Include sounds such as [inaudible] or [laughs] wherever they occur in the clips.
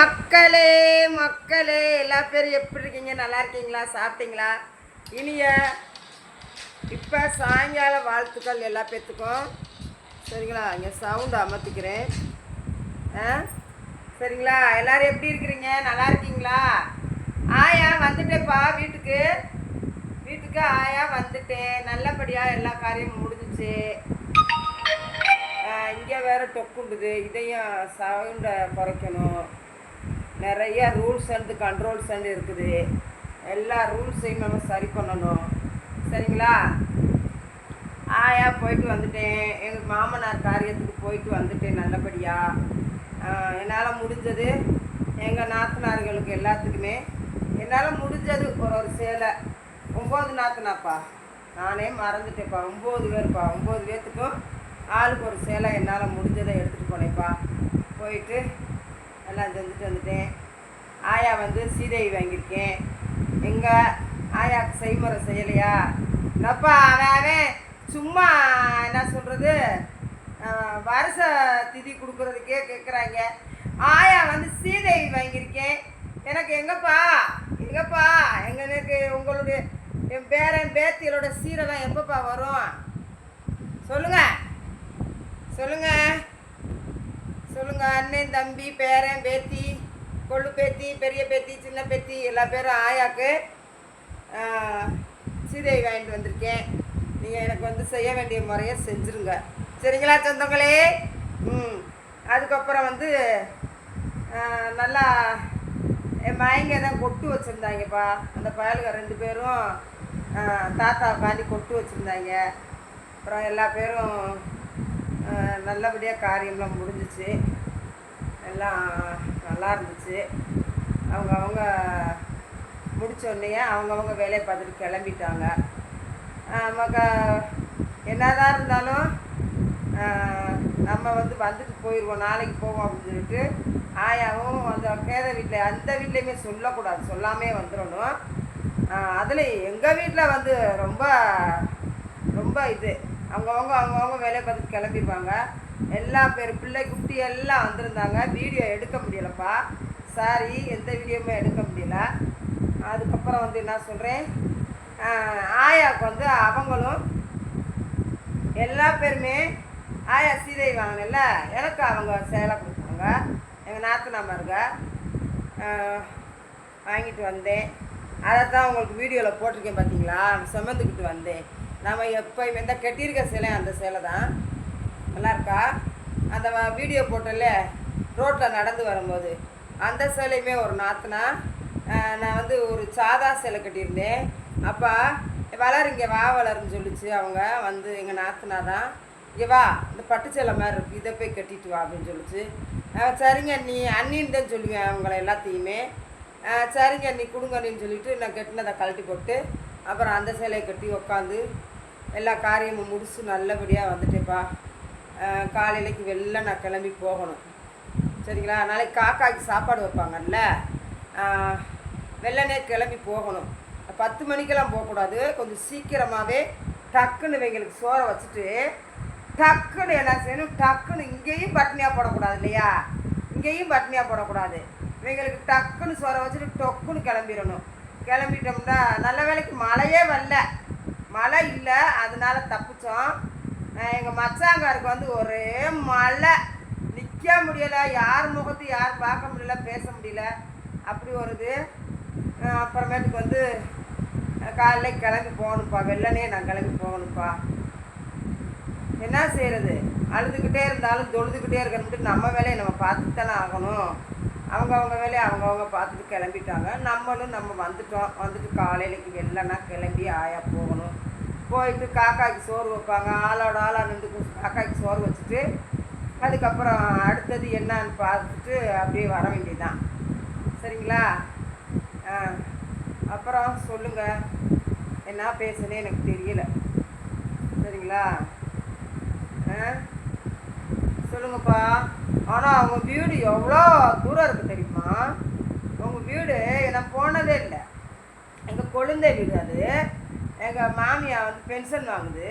மக்களே மக்களே எல்லா பேரும் எப்படி இருக்கீங்க? நல்லா இருக்கீங்களா? சாப்பிட்டீங்களா? இனிய இப்போ சாயங்கால வாழ்த்துக்கள் எல்லா பேர்த்துக்கும் சரிங்களா? இங்கே சவுண்டு அமர்த்திக்கிறேன். ஆ? சரிங்களா? எல்லாரும் எப்படி இருக்கிறீங்க? நல்லா இருக்கீங்களா? ஆயா வந்துட்டேப்பா வீட்டுக்கு. வீட்டுக்கு ஆயா வந்துட்டேன். நல்லபடியாக எல்லா காரியமும் முடிஞ்சிச்சு. இங்கே வேறு டொக்குண்டுது இதையும் சவுண்டை குறைக்கணும். நிறைய ரூல்ஸ் அண்ட் கண்ட்ரோல்ஸ் அண்ட் இருக்குது. எல்லா ரூல்ஸையும் நம்ம சரி பண்ணணும். சரிங்களா? ஆயா போயிட்டு வந்துட்டேன். எங்கள் மாமனார் காரியத்துக்கு போயிட்டு வந்துட்டேன் நல்லபடியாக என்னால் முடிஞ்சது எங்கள் நாத்தனார்களுக்கு எல்லாத்துக்குமே. என்னால் முடிஞ்சது ஒரு ஒரு சேலை. ஒம்பது நாத்தனாப்பா நானே மறந்துட்டேன்ப்பா. ஒம்பது பேர்ப்பா. ஒம்பது பேர்த்துக்கும் ஆளுக்கு ஒரு சேலை என்னால் முடிஞ்சதை எடுத்துகிட்டு போனேன்ப்பா. போயிட்டு எல்லாம் செஞ்சுட்டு வந்துட்டேன். ஆயா வந்து சீதையை வாங்கியிருக்கேன். எங்கே ஆயாவுக்கு செய்முறை செய்யலையா? என்னப்பா அவன் அவன் சும்மா என்ன சொல்கிறது வருஷ திதி கொடுக்குறதுக்கே கேட்குறாங்க ஆயா வந்து சீதையை வாங்கியிருக்கேன். எனக்கு எங்கப்பா? எங்கப்பா? எங்க எனக்கு உங்களுடைய என் பேரன் பேத்திகளோட சீரெல்லாம் எப்பப்பா வரும்? சொல்லுங்கள் சொல்லுங்கள் சொல்லுங்க அண்ணன் தம்பி பேரன் பேத்தி கொள்ளு பேத்தி பெரிய பேத்தி சின்ன பேத்தி எல்லா பேரும் ஆயாக்கு சீதையை வாங்கிட்டு வந்திருக்கேன். நீங்கள் எனக்கு வந்து செய்ய வேண்டிய முறையை செஞ்சுருங்க. சரிங்களா சொந்தங்களே? ம். அதுக்கப்புறம் வந்து நல்லா என் மயங்க தான் கொட்டு வச்சுருந்தாங்கப்பா. அந்த பயலுக ரெண்டு பேரும் தாத்தா தாத்தாவுக்காண்டி கொட்டு வச்சுருந்தாங்க. அப்புறம் எல்லா பேரும் நல்லபடியாக காரியம்லாம் முடிஞ்சிச்சு. எல்லாம் நல்லா இருந்துச்சு. அவங்க அவங்க முடித்தோடனே அவங்கவுங்க வேலையை பார்த்துட்டு கிளம்பிட்டாங்க. நமக்கு என்னதான் இருந்தாலும் நம்ம வந்து வந்துட்டு போயிடுவோம் நாளைக்கு போவோம் அப்படின்னு சொல்லிட்டு ஆயாவும் அந்த கேத வீட்டில் அந்த வீட்லேயுமே சொல்லக்கூடாது. சொல்லாமே வந்துடணும். அதில் எங்கள் வீட்டில் வந்து ரொம்ப ரொம்ப இது. அவங்கவுங்க அவங்கவுங்க வேலையை பார்த்துட்டு கிளம்பிப்பாங்க. எல்லா பேர் பிள்ளை குட்டி எல்லாம் வந்திருந்தாங்க. வீடியோ எடுக்க முடியலப்பா. சாரி எந்த வீடியோவுமே எடுக்க முடியல. அதுக்கப்புறம் வந்து என்ன சொல்கிறேன் ஆயாவுக்கு வந்து அவங்களும் எல்லா பேருமே ஆயா சீதை வாங்கினல எனக்கு அவங்க சேலை கொடுத்தாங்க. எங்கள் நாத்தனாமருங்க வாங்கிட்டு வந்தேன். அதை தான் உங்களுக்கு வீடியோவில் போட்டிருக்கேன் பார்த்தீங்களா சுமந்துக்கிட்டு வந்தேன். நம்ம எப்போயுமே இந்த கட்டியிருக்க சேலை அந்த சேலை தான் நல்லாயிருக்கா அந்த வீடியோ போட்டல ரோட்டில் நடந்து வரும்போது அந்த சேலையுமே ஒரு நாத்துனா நான் வந்து ஒரு சாதா சேலை கட்டியிருந்தேன். அப்போ வளர் இங்கே வா வளருன்னு சொல்லிச்சு. அவங்க வந்து எங்கள் நாத்துனா தான் இங்கே வா இந்த பட்டு சேலை மாதிரி இருக்கு இதை போய் கட்டிட்டு வா அப்படின்னு சொல்லிச்சு. சரிங்க நீ அண்ணின்னு தான் சொல்லுவேன் அவங்கள எல்லாத்தையுமே? சரிங்க நீ கொடுங்க நீன்னு சொல்லிட்டு நான் கட்டினதை கழட்டி போட்டு அப்புறம் அந்த சேலையை கட்டி உக்காந்து எல்லா காரியமும் முடிச்சு நல்லபடியாக வந்துட்டேப்பா. காலையிலைக்கு வெளில நான் கிளம்பி போகணும். சரிங்களா? நாளைக்கு காக்காய்க்கு சாப்பாடு வைப்பாங்கல்ல? ஆஹ், வெள்ளனே கிளம்பி போகணும். பத்து மணிக்கெல்லாம் போகக்கூடாது. கொஞ்சம் சீக்கிரமாகவே டக்குன்னு இவங்களுக்கு சோறை வச்சுட்டு டக்குன்னு என்ன செய்யணும்? டக்குன்னு இங்கேயும் பட்னியாக போடக்கூடாது இல்லையா? இங்கேயும் பட்னியாக போடக்கூடாது. இவங்களுக்கு டக்குன்னு சோறை வச்சுட்டு டொக்குன்னு கிளம்பிடணும். கிளம்பிட்டோம்னா நல்ல வேலைக்கு மழையே வரல. மழை இல்லை அதனால தப்பிச்சோம். எங்கள் மச்சாங்காருக்கு வந்து ஒரே மழை. நிற்க முடியலை. யார் முகத்து யார் பார்க்க முடியல பேச முடியல. அப்படி ஒரு இது அப்புறமேட்டுக்கு வந்து காலைல கிளம்பி போகணும்ப்பா. வெள்ளனே நான் கிளம்பி போகணும்ப்பா. என்ன செய்கிறது அழுதுகிட்டே இருந்தாலும் தொழுதுகிட்டே இருக்கணும்ட்டு நம்ம வேலையை நம்ம பார்த்துத்தானே ஆகணும். அவங்கவுங்க வேலையை அவங்கவுங்க பார்த்துட்டு கிளம்பிட்டாங்க. நம்மளும் நம்ம வந்துட்டோம். வந்துட்டு காலையிலக்கு வெளிலனா கிளம்பி ஆயா போகணும். போயிட்டு காக்காய்க்கு சோறு வைப்பாங்க. ஆளோட ஆளாக நின்று காக்காய்க்கு சோறு வச்சுட்டு அதுக்கப்புறம் அடுத்தது என்னன்னு பார்த்துட்டு அப்படியே வர வேண்டியதுதான். சரிங்களா? ஆ அப்புறம் சொல்லுங்கள் என்ன பேசுனே எனக்கு தெரியல. சரிங்களா? ஆ சொல்லுங்கப்பா. ஆனால் அவங்க வீடு எவ்வளோ தூரம் இருக்குது தெரியுமா? உங்கள் வீடு நான் போனதே இல்லை. எங்கள் கொழுந்தை வீடு அது. எங்கள் மாமியா வந்து பென்ஷன் வாங்குது.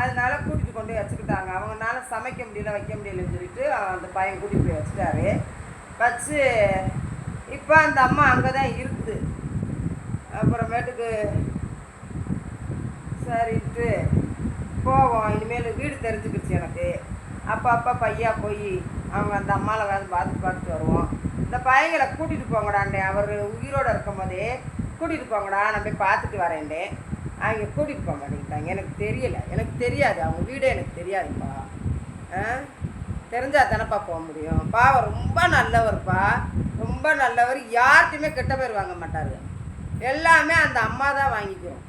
அதனால் கூட்டிகிட்டு கொண்டு போய் வச்சுக்கிட்டாங்க. அவங்கனால சமைக்க முடியல வைக்க முடியலன்னு சொல்லிட்டு அந்த பையன் கூட்டிகிட்டு போய் வச்சுட்டாரு. வச்சு இப்போ அந்த அம்மா அங்கே தான் இருக்குது. அப்புறமேட்டுக்கு சரின்ட்டு போவோம். இனிமேல் வீடு தெரிஞ்சுக்கிடுச்சு எனக்கு. அப்போ அப்போ பையா போய் அவங்க அந்த அம்மாவை வந்து பார்த்து பார்த்துட்டு வருவோம். இந்த பையங்களை கூட்டிகிட்டு போங்கடாண்டே. அவர் உயிரோடு இருக்கும் போதே கூட்டிகிட்டு போங்கடா நான் போய் பார்த்துட்டு வரேன்டே. அவங்க கூட்டிகிட்டு போக மாட்டேங்கிட்டாங்க எனக்கு தெரியல. எனக்கு தெரியாது. அவங்க வீடே எனக்கு தெரியாதுப்பா. ஆ? தானேப்பா போக முடியும். பாவம் ரொம்ப நல்லவர்ப்பா. ரொம்ப நல்லவர். யார்கிட்டையுமே கெட்ட பேர் வாங்க மாட்டார். எல்லாமே அந்த அம்மா தான் வாங்கிக்கிறோம்.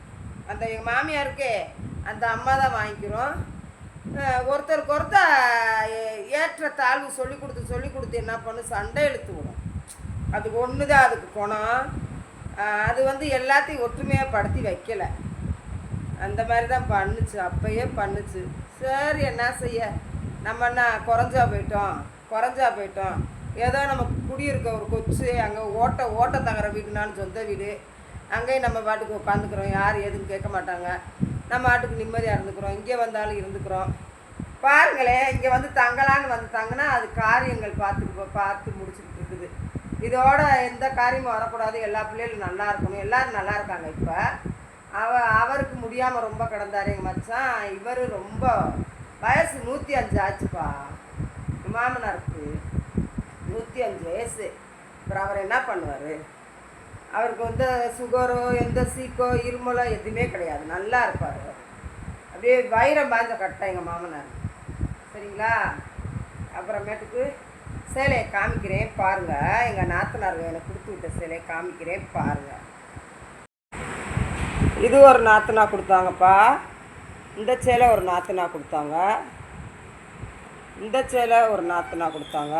அந்த எங்கள் மாமியாருக்கே அந்த அம்மா தான் வாங்கிக்கிறோம். ஒருத்தருக்கு ஒருத்தர் ஏ- ஏற்ற தாழ்வு சொல்லி கொடுத்து சொல்லி கொடுத்து என்ன பண்ணும் சண்டை இழுத்து விடும். அது ஒன்று தான் அதுக்கு குணம் அது வந்து எல்லாத்தையும் ஒற்றுமையாக படுத்தி வைக்கலை. அந்த மாதிரி தான் பண்ணுச்சு. அப்பயே பண்ணுச்சு. சரி என்ன செய்ய? நம்ம என்ன குறைஞ்சா போயிட்டோம். குறைஞ்சா போயிட்டோம். ஏதோ நம்ம குடியிருக்க ஒரு கொச்சு அங்கே ஓட்ட ஓட்ட தங்குற வீடுனாலும் சொந்த வீடு. அங்கேயும் நம்ம பாட்டுக்கு உட்காந்துக்கிறோம். யார் எதுவும் கேட்க மாட்டாங்க. நம்ம மாட்டுக்கு நிம்மதியாக இருந்துக்கிறோம். இங்கே வந்தாலும் இருந்துக்கிறோம். பாருங்களேன் இங்கே வந்து தங்கலான்னு வந்து தங்கினா அது காரியங்கள் பார்த்து பார்த்து முடிச்சுக்கிட்டு இருக்குது. இதோட எந்த காரியமும் வரக்கூடாது. எல்லா பிள்ளைகளும் நல்லா இருக்கணும். எல்லோரும் நல்லா இருக்காங்க இப்போ. அவ அவருக்கு முடியாமல் ரொம்ப கிடந்தாரு எங்கள் மச்சான். இவர் ரொம்ப வயசு நூற்றி அஞ்சு ஆச்சுப்பா. மாமனாருக்கு நூற்றி அஞ்சு வயசு. அப்புறம் அவர் என்ன பண்ணுவார்? அவருக்கு வந்து சுகரோ எந்த சீக்கோ இருமலோ எதுவுமே கிடையாது. நல்லா இருப்பார் அவர். அப்படியே வைரம் பாய்ந்த கட்டேன் எங்கள் மாமனார். சரிங்களா? அப்புறமேட்டுக்கு சேலையை காமிக்கிறேன் பாருங்கள் எங்கள் நாத்தனார் எனக்கு கொடுத்து விட்ட சேலையை காமிக்கிறேன் பாருங்கள் இது ஒரு நாத்தனா கொடுத்தாங்கப்பா. இந்த சேலை ஒரு நாத்தனா கொடுத்தாங்க. இந்த சேலை ஒரு நாத்தனா கொடுத்தாங்க.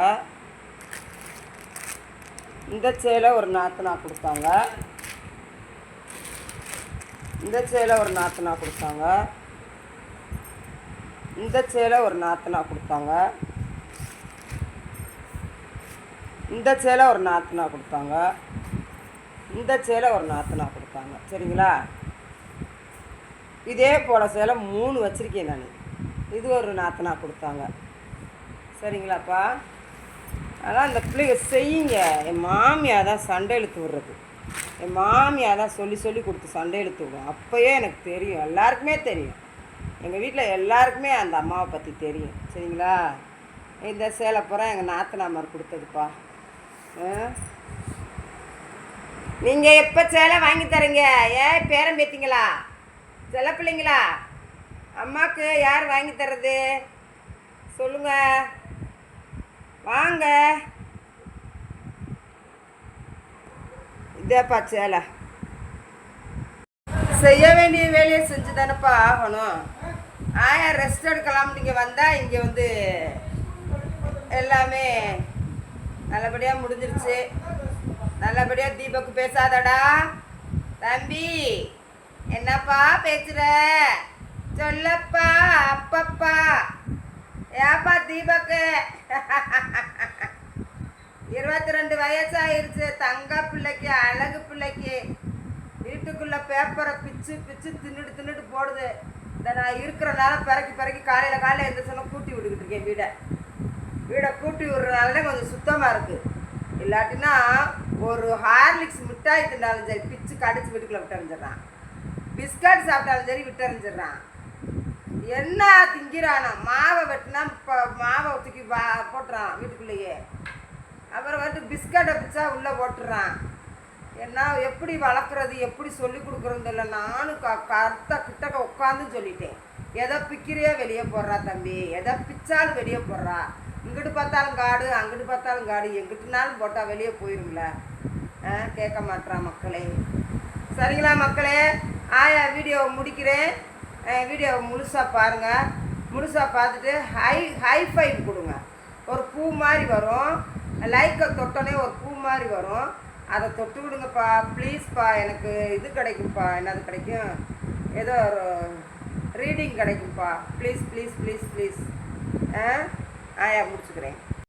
இந்த சேலை ஒரு நாத்தனா கொடுத்தாங்க. இந்த சேலை ஒரு நாத்தனா கொடுத்தாங்க. இந்த சேலை ஒரு நாத்தனா கொடுத்தாங்க. இந்த சேலை ஒரு நாத்தனா கொடுத்தாங்க. இந்த சேலை ஒரு நாத்தனா கொடுத்தாங்க. சரிங்களா? இதே போல் சேலை மூணு வச்சுருக்கேன் நான். இது ஒரு நாத்தனா கொடுத்தாங்க. சரிங்களாப்பா? அதான் அந்த பிள்ளைங்க செய்யுங்க. என் மாமியார் தான் சண்டை இழுத்து விடுறது. என் மாமியார் தான் சொல்லி சொல்லி கொடுத்து சண்டை இழுத்து விடும் அப்போயே எனக்கு தெரியும். எல்லாருக்குமே தெரியும். எங்கள் வீட்டில் எல்லாருக்குமே அந்த அம்மாவை பற்றி தெரியும். சரிங்களா? இந்த சேலை பூரா எங்கள் நாத்தனாமர் கொடுத்ததுப்பா. நீங்கள் எப்போ சேலை வாங்கி தரீங்க? ஏன் பேரம் பேத்திங்களா? சில பிள்ளைங்களா? அம்மாவுக்கு யார் வாங்கி தர்றது? சொல்லுங்கள் வாங்க. இதேப்பா சேலை. செய்ய வேண்டிய வேலையை செஞ்சு தானேப்பா ஆகணும். ஆயா ரெஸ்ட் எடுக்கலாம் நீங்கள் வந்தால் இங்கே வந்து எல்லாமே நல்லபடியாக முடிஞ்சிருச்சு. நல்லபடியாக தீபக்கு பேசாதடா. தம்பி என்னப்பா பேசுற? சொல்லப்பா அப்பப்பா. ஏப்பா தீபக்கு? [laughs] இருபத்தி ரெண்டு வயசாயிருச்சு. தங்க பிள்ளைக்கு அழகு பிள்ளைக்கு. வீட்டுக்குள்ள பேப்பரை பிச்சு பிச்சு தின்னுட்டு தின்னுட்டு போடுது. இந்த நான் இருக்கிறனால பிறக்கி பிறக்கி காலையில் காலையில் எந்திரிச்சோன்னா கூட்டி விட்டுக்கிட்டு இருக்கேன் வீடை. வீடை கூட்டி விடுறதுனால தான் கொஞ்சம் சுத்தமாக இருக்குது இல்லாட்டினா ஒரு ஹார்லிக்ஸ் மிட்டாய் தின்னாலும் சரி பிச்சு கடிச்சு வீட்டுக்குள்ளே விட்டுறிச்சிடுறான் பிஸ்கட் சாப்பிட்டாலும் சரி விட்டு எறிஞ்சிடுறான் என்ன திங்கிறானா? மாவை வெட்டினா இப்போ மாவை தூக்கி வா போட்டுறான் வீட்டுக்குள்ளேயே. அப்புறம் வந்து பிஸ்கட்டை பிச்சா உள்ளே போட்டுறான். என்ன எப்படி வளர்க்குறது எப்படி சொல்லி கொடுக்குறது இல்லை நானும் க கரெக்டாக கிட்டக்க உட்காந்து சொல்லிட்டேன். எதை பிக்கிறியே வெளியே போடுறா தம்பி. எதை பிச்சாலும் வெளியே போடுறா. இங்கிட்டு பார்த்தாலும் காடு அங்கிட்டு பார்த்தாலும் காடு. எங்கிட்டுனாலும் போட்டால் வெளியே போயிருங்கள ஆ கேட்க மாட்றான் மக்களே. சரிங்களா மக்களே? ஆயா வீடியோ முடிக்கிறேன். வீடியோவை முழுசாக பாருங்கள் முழுசாக பார்த்துட்டு ஹை ஹை ஃபைவ் கொடுங்க. ஒரு பூ மாதிரி வரும். லைக்கை தொட்டோன்னே ஒரு பூ மாதிரி வரும். அதை தொட்டு விடுங்கப்பா. ப்ளீஸ்ப்பா எனக்கு இது கிடைக்கும்ப்பா. என்னது கிடைக்கும்? ஏதோ ஒரு ரீடிங் கிடைக்கும்ப்பா. ப்ளீஸ் ப்ளீஸ் ப்ளீஸ் ப்ளீஸ் ஆ? ஆயா முடிச்சுக்கிறேன்.